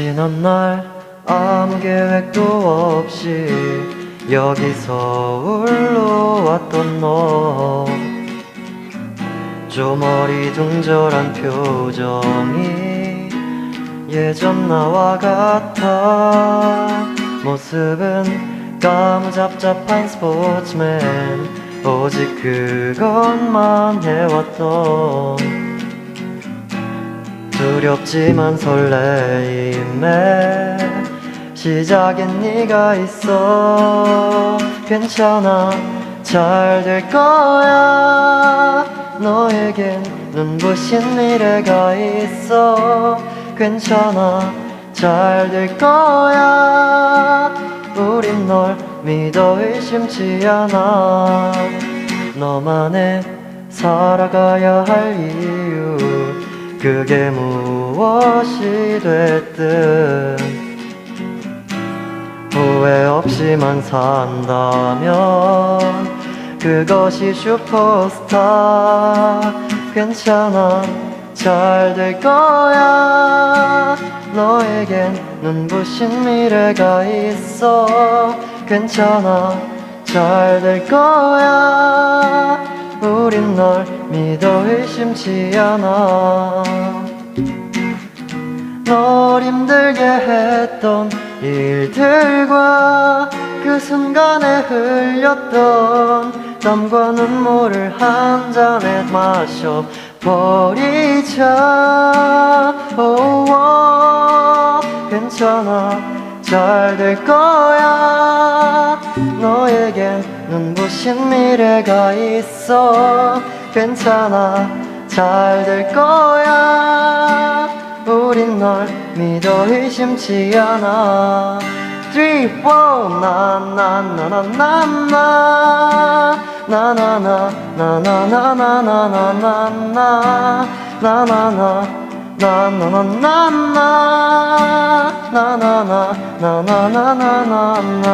지난 날 아무 계획도 없이 여기 서울로 왔던 너. 좀 어리둥절한 표정이 예전 나와 같아. 모습은 까무잡잡한 스포츠맨. 오직 그것만 해왔던 두렵지만 설레임에 시작엔 네가 있어. 괜찮아 잘 될 거야. 너에겐 눈부신 미래가 있어. 괜찮아 잘 될 거야. 우린 널 믿어 의심치 않아. 너만의 살아가야 할 이유 그게 무엇이 됐든 후회 없이만 산다면 그것이 슈퍼스타 괜찮아 잘 될 거야. 너에겐 눈부신 미래가 있어. 괜찮아 잘 될 거야. 우린 널 믿어 의심치 않아. 널 힘들게 했던 일들과 그 순간에 흘렸던 땀과 눈물을 한 잔에 마셔 버리자. oh, 괜찮아. 잘 될 거야. 너에겐 눈부신 미래가 있어 괜찮아 잘 될 거야 우린 널 믿어 의심치 않아 Three, four, 나나나나나나 나 나나나 나나나나나나 나나 나 나나 나나나나나 나나나 나나나나나나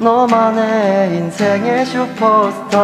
너만의 인생의 슈퍼스타